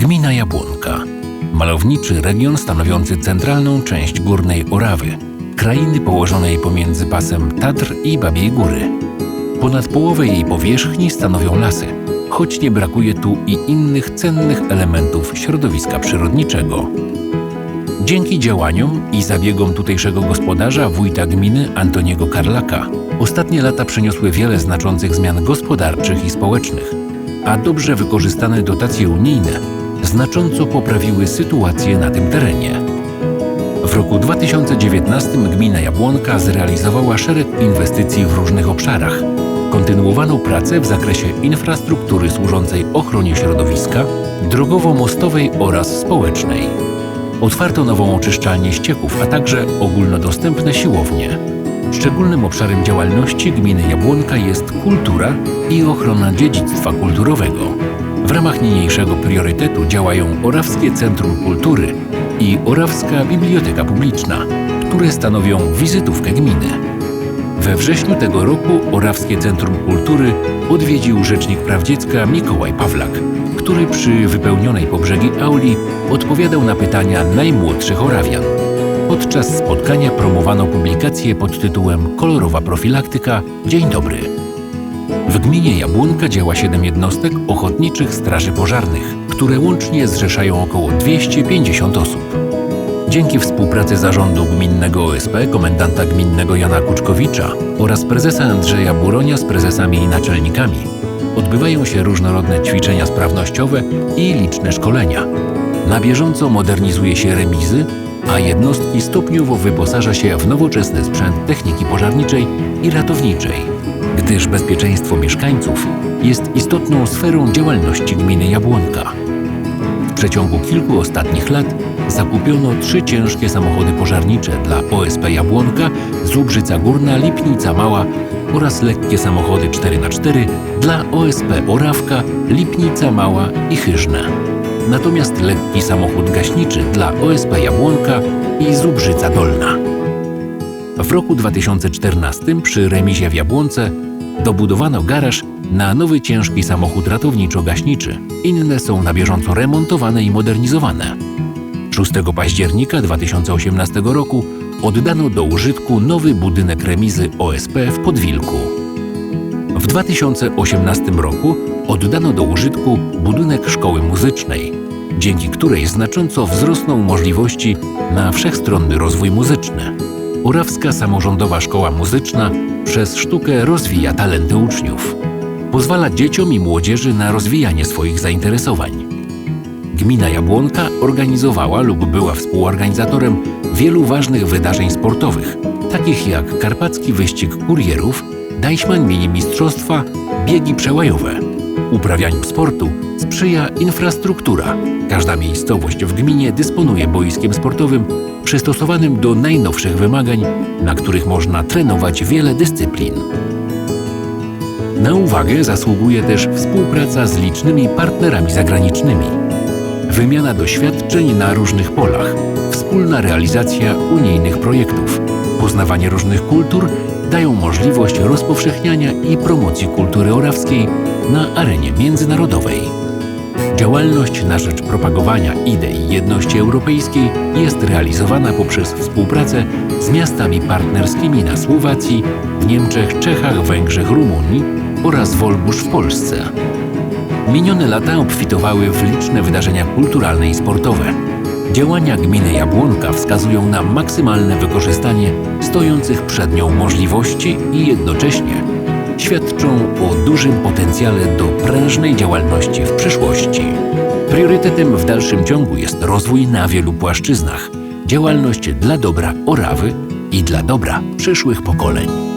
Gmina Jabłonka. Malowniczy region stanowiący centralną część Górnej Orawy, krainy położonej pomiędzy pasem Tatr i Babiej Góry. Ponad połowę jej powierzchni stanowią lasy, choć nie brakuje tu i innych cennych elementów środowiska przyrodniczego. Dzięki działaniom i zabiegom tutejszego gospodarza, wójta gminy Antoniego Karlaka, ostatnie lata przyniosły wiele znaczących zmian gospodarczych i społecznych, a dobrze wykorzystane dotacje unijne znacząco poprawiły sytuację na tym terenie. W roku 2019 gmina Jabłonka zrealizowała szereg inwestycji w różnych obszarach. Kontynuowano pracę w zakresie infrastruktury służącej ochronie środowiska, drogowo-mostowej oraz społecznej. Otwarto nową oczyszczalnię ścieków, a także ogólnodostępne siłownie. Szczególnym obszarem działalności gminy Jabłonka jest kultura i ochrona dziedzictwa kulturowego. W ramach niniejszego priorytetu działają Orawskie Centrum Kultury i Orawska Biblioteka Publiczna, które stanowią wizytówkę gminy. We wrześniu tego roku Orawskie Centrum Kultury odwiedził Rzecznik Praw Dziecka Mikołaj Pawlak, który przy wypełnionej po brzegi auli odpowiadał na pytania najmłodszych Orawian. Podczas spotkania promowano publikację pod tytułem Kolorowa profilaktyka Dzień dobry. Gminie Jabłonka działa 7 jednostek ochotniczych straży pożarnych, które łącznie zrzeszają około 250 osób. Dzięki współpracy zarządu gminnego OSP, komendanta gminnego Jana Kuczkowicza oraz prezesa Andrzeja Buronia z prezesami i naczelnikami odbywają się różnorodne ćwiczenia sprawnościowe i liczne szkolenia. Na bieżąco modernizuje się remizy, a jednostki stopniowo wyposaża się w nowoczesny sprzęt techniki pożarniczej i ratowniczej, gdyż bezpieczeństwo mieszkańców jest istotną sferą działalności gminy Jabłonka. W przeciągu kilku ostatnich lat zakupiono trzy ciężkie samochody pożarnicze dla OSP Jabłonka, Zubrzyca Górna, Lipnica Mała oraz lekkie samochody 4x4 dla OSP Orawka, Lipnica Mała i Chyżne. Natomiast lekki samochód gaśniczy dla OSP Jabłonka i Zubrzyca Dolna. W roku 2014 przy remizie w Jabłonce dobudowano garaż na nowy ciężki samochód ratowniczo-gaśniczy. Inne są na bieżąco remontowane i modernizowane. 6 października 2018 roku oddano do użytku nowy budynek remizy OSP w Podwilku. W 2018 roku oddano do użytku budynek szkoły muzycznej, dzięki której znacząco wzrosną możliwości na wszechstronny rozwój muzyczny. Orawska Samorządowa Szkoła Muzyczna przez sztukę rozwija talenty uczniów. Pozwala dzieciom i młodzieży na rozwijanie swoich zainteresowań. Gmina Jabłonka organizowała lub była współorganizatorem wielu ważnych wydarzeń sportowych, takich jak Karpacki Wyścig Kurierów, Deichmann Mini Mistrzostwa, biegi przełajowe. Uprawianiu sportu sprzyja infrastruktura. Każda miejscowość w gminie dysponuje boiskiem sportowym przystosowanym do najnowszych wymagań, na których można trenować wiele dyscyplin. Na uwagę zasługuje też współpraca z licznymi partnerami zagranicznymi wymiana doświadczeń na różnych polach, wspólna realizacja unijnych projektów, poznawanie różnych kultur dają możliwość rozpowszechniania i promocji kultury orawskiej na arenie międzynarodowej. Działalność na rzecz propagowania idei jedności europejskiej jest realizowana poprzez współpracę z miastami partnerskimi na Słowacji, w Niemczech, Czechach, Węgrzech, Rumunii oraz Wolbusz w Polsce. Minione lata obfitowały w liczne wydarzenia kulturalne i sportowe. Działania gminy Jabłonka wskazują na maksymalne wykorzystanie stojących przed nią możliwości i jednocześnie świadczą o dużym potencjale do prężnej działalności w przyszłości. Priorytetem w dalszym ciągu jest rozwój na wielu płaszczyznach, działalność dla dobra Orawy i dla dobra przyszłych pokoleń.